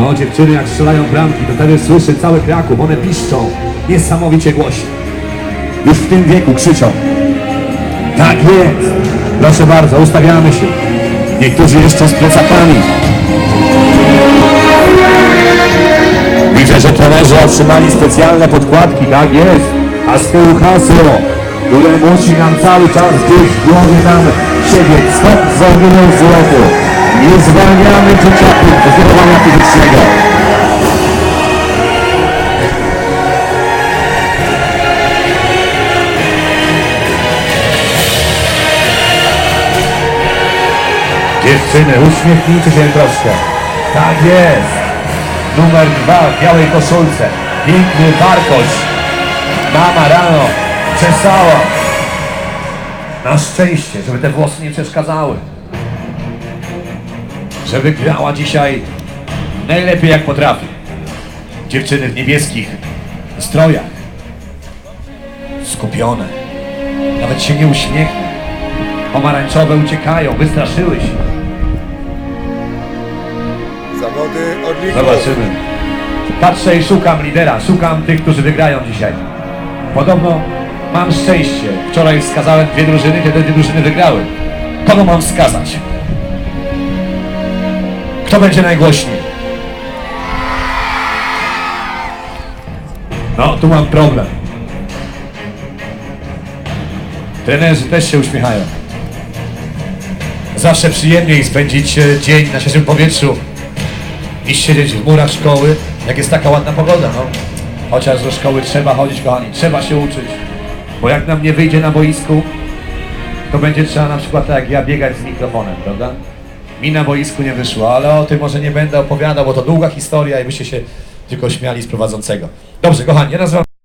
No, dziewczyny jak strzelają bramki, to wtedy słyszy cały Kraków, one piszczą niesamowicie głośno. Już w tym wieku krzyczą. Tak jest. Proszę bardzo, ustawiamy się. Niektórzy jeszcze z plecakami. Widzę, że trenerzy otrzymali specjalne podkładki, tak jest. A z tyłu hasło, które musi nam cały czas gdzieś w głowie nam siedzieć. Stop zwolnieniu wzroku. Nie zwalniamy dzieciaków do zdobywania fizycznego. Dziewczyny, uśmiechnijcie się troszkę. Tak jest. Numer dwa w białej koszulce. Piękny Bartoś. Mama rano czesała. Na szczęście, żeby te włosy nie przeszkadzały. Żeby grała dzisiaj najlepiej jak potrafi. Dziewczyny w niebieskich strojach. Skupione. Nawet się nie uśmiechną. Pomarańczowe uciekają, wystraszyły się. Zawody Orlików. Zobaczymy. Patrzę i szukam lidera, szukam tych, którzy wygrają dzisiaj. Podobno mam szczęście. Wczoraj wskazałem dwie drużyny, te dwie drużyny wygrały. Kogo mam wskazać? Kto będzie najgłośniej? No, tu mam problem. Trenerzy też się uśmiechają. Zawsze przyjemniej spędzić e, dzień na świeżym powietrzu niż siedzieć w murach szkoły, jak jest taka ładna pogoda, no. Chociaż do szkoły trzeba chodzić, kochani, trzeba się uczyć. Bo jak nam nie wyjdzie na boisku, to będzie trzeba na przykład tak jak ja biegać z mikrofonem, prawda? Mi na boisku nie wyszło, ale o tym może nie będę opowiadał, bo to długa historia i byście się tylko śmiali z prowadzącego. Dobrze, kochani, nazywam